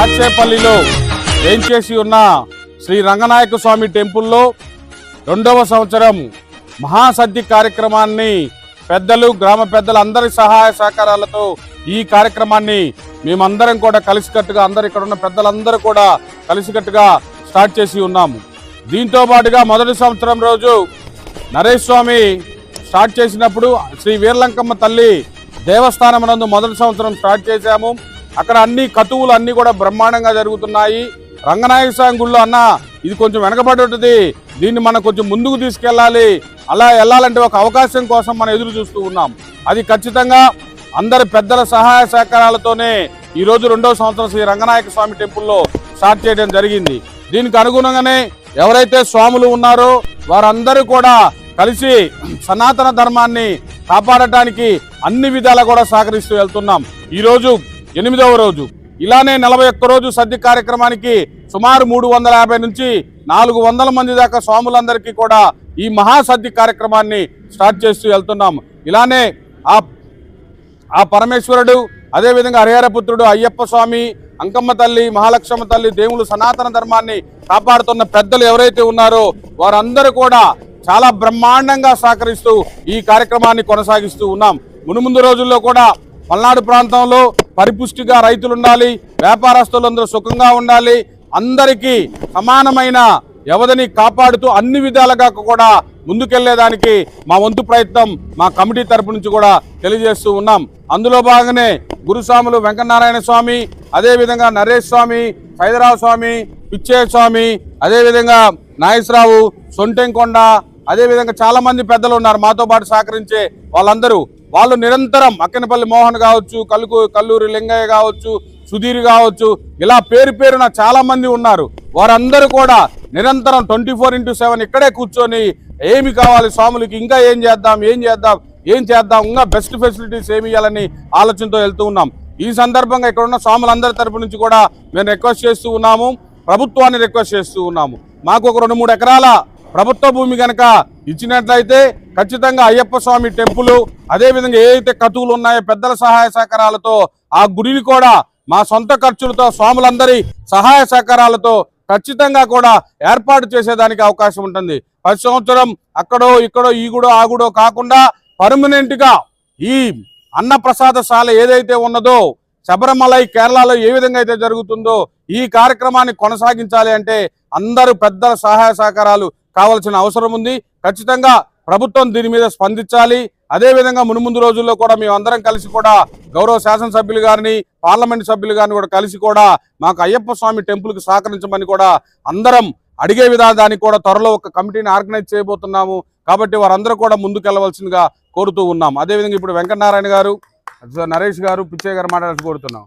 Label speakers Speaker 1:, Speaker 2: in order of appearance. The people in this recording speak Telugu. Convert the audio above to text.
Speaker 1: దాచేపల్లిలో చేసి ఉన్న శ్రీ రంగనాయక స్వామి టెంపుల్లో రెండవ సంవత్సరం మహాసద్ది కార్యక్రమాన్ని పెద్దలు గ్రామ పెద్దలు అందరి సహాయ సహకారాలతో ఈ కార్యక్రమాన్ని మేమందరం కూడా కలిసికట్టుగా అందరు ఇక్కడ ఉన్న పెద్దలందరూ కూడా కలిసికట్టుగా స్టార్ట్ చేసి ఉన్నాము. దీంతో పాటుగా మొదటి సంవత్సరం రోజు నరేష్ స్వామి స్టార్ట్ చేసినప్పుడు శ్రీ వీరలంకమ్మ తల్లి దేవస్థానం నందు మొదటి సంవత్సరం స్టార్ట్ చేశాము. అక్కడ అన్ని కతువులు అన్ని కూడా బ్రహ్మాండంగా జరుగుతున్నాయి. రంగనాయక స్వామి గుళ్ళు అన్న ఇది కొంచెం వెనకబడి ఉంటుంది. దీన్ని మనం కొంచెం ముందుకు తీసుకెళ్ళాలి. అలా వెళ్ళాలంటే ఒక అవకాశం కోసం మనం ఎదురు చూస్తూ ఉన్నాం. అది ఖచ్చితంగా అందరి పెద్దల సహాయ సహకారాలతోనే ఈ రోజు రెండో సంవత్సరం శ్రీ రంగనాయక స్వామి టెంపుల్లో స్టార్ట్ చేయడం జరిగింది. దీనికి అనుగుణంగానే ఎవరైతే స్వాములు ఉన్నారో వారందరూ కూడా కలిసి సనాతన ధర్మాన్ని కాపాడటానికి అన్ని విధాలా కూడా సహకరిస్తూ వెళ్తున్నాం. ఈరోజు ఎనిమిదవ రోజు. ఇలానే నలభై ఒక్క రోజు సద్ది కార్యక్రమానికి సుమారు మూడు వందల యాభై నుంచి నాలుగు వందల మంది దాకా స్వాములందరికీ కూడా ఈ మహాసద్ది కార్యక్రమాన్ని స్టార్ట్ చేస్తూ వెళ్తున్నాం. ఇలానే ఆ ఆ పరమేశ్వరుడు అదేవిధంగా హరిహరపుత్రుడు అయ్యప్ప స్వామి అంకమ్మ తల్లి మహాలక్ష్మ తల్లి దేవుడు సనాతన ధర్మాన్ని కాపాడుతున్న పెద్దలు ఎవరైతే ఉన్నారో వారందరూ కూడా చాలా బ్రహ్మాండంగా సహకరిస్తూ ఈ కార్యక్రమాన్ని కొనసాగిస్తూ ఉన్నాం. మునుముందు రోజుల్లో కూడా పల్నాడు ప్రాంతంలో పరిపుష్టిగా రైతులు ఉండాలి వ్యాపారస్తులందరూ సుఖంగా ఉండాలి అందరికీ సమానమైన వ్యవధిని కాపాడుతూ అన్ని విధాలుగా కూడా ముందుకెళ్ళేదానికి మా వంతు ప్రయత్నం మా కమిటీ తరపు నుంచి కూడా తెలియజేస్తూ ఉన్నాం. అందులో భాగంగానే గురుస్వాములు వెంకటనారాయణ స్వామి అదేవిధంగా నరేష్ స్వామి సైదరావు స్వామి పిచ్చయ్య స్వామి అదేవిధంగా నాగేశ్వరరావు సొంటెంకొండ అదేవిధంగా చాలామంది పెద్దలు ఉన్నారు మాతో పాటు సహకరించే వాళ్ళందరూ. వాళ్ళు నిరంతరం అక్కనపల్లి మోహన్ కావచ్చు కల్లు కల్లూరి లింగయ్య కావచ్చు సుధీర్ కావచ్చు ఇలా పేరు పేరున చాలామంది ఉన్నారు. వారందరూ కూడా నిరంతరం ట్వంటీ ఫోర్ ఇంటూ సెవెన్ ఇక్కడే కూర్చొని ఏమి కావాలి స్వాములకి ఇంకా ఏం చేద్దాం ఏం చేద్దాం ఏం చేద్దాం ఇంకా బెస్ట్ ఫెసిలిటీస్ ఏమి ఇవ్వాలని ఆలోచనతో వెళ్తూ ఉన్నాం. ఈ సందర్భంగా ఇక్కడ ఉన్న స్వాములందరి తరపు నుంచి కూడా మేము రిక్వెస్ట్ చేస్తూ ఉన్నాము ప్రభుత్వాన్ని రిక్వెస్ట్ చేస్తూ ఉన్నాము. మాకు ఒక రెండు మూడు ఎకరాల ప్రభుత్వ భూమి కనుక ఇచ్చినట్లయితే ఖచ్చితంగా అయ్యప్ప స్వామి టెంపుల్ అదేవిధంగా ఏదైతే కతువులు ఉన్నాయో పెద్దల సహాయ సహకారాలతో ఆ గుడిని కూడా మా సొంత ఖర్చులతో స్వాములందరి సహాయ సహకారాలతో ఖచ్చితంగా కూడా ఏర్పాటు చేసేదానికి అవకాశం ఉంటుంది. ప్రతి సంవత్సరం అక్కడో ఇక్కడో ఈ గుడో ఆ గుడో కాకుండా పర్మనెంట్గా ఈ అన్నప్రసాదశాల ఏదైతే ఉన్నదో శబరిమలై కేరళలో ఏ విధంగా అయితే జరుగుతుందో ఈ కార్యక్రమాన్ని కొనసాగించాలి అంటే అందరూ పెద్దల సహాయ సహకారాలు కావాల్సిన అవసరం ఉంది. ఖచ్చితంగా ప్రభుత్వం దీని మీద స్పందించాలి. అదేవిధంగా మునుముందు రోజుల్లో కూడా మేము అందరం కలిసి కూడా గౌరవ శాసనసభ్యులు గారిని పార్లమెంట్ సభ్యులు గారిని కూడా కలిసి కూడా మాకు అయ్యప్ప స్వామి టెంపుల్కి సహకరించమని కూడా అందరం అడిగే విధానానికి కూడా త్వరలో ఒక కమిటీని ఆర్గనైజ్ చేయబోతున్నాము. కాబట్టి వారందరూ కూడా ముందుకెళ్ళవలసిందిగా కోరుతూ ఉన్నాం. అదేవిధంగా ఇప్పుడు వెంకటనారాయణ గారు నరేష్ గారు పిచ్చయ్య గారు మాట్లాడాల్సి కోరుతున్నాం.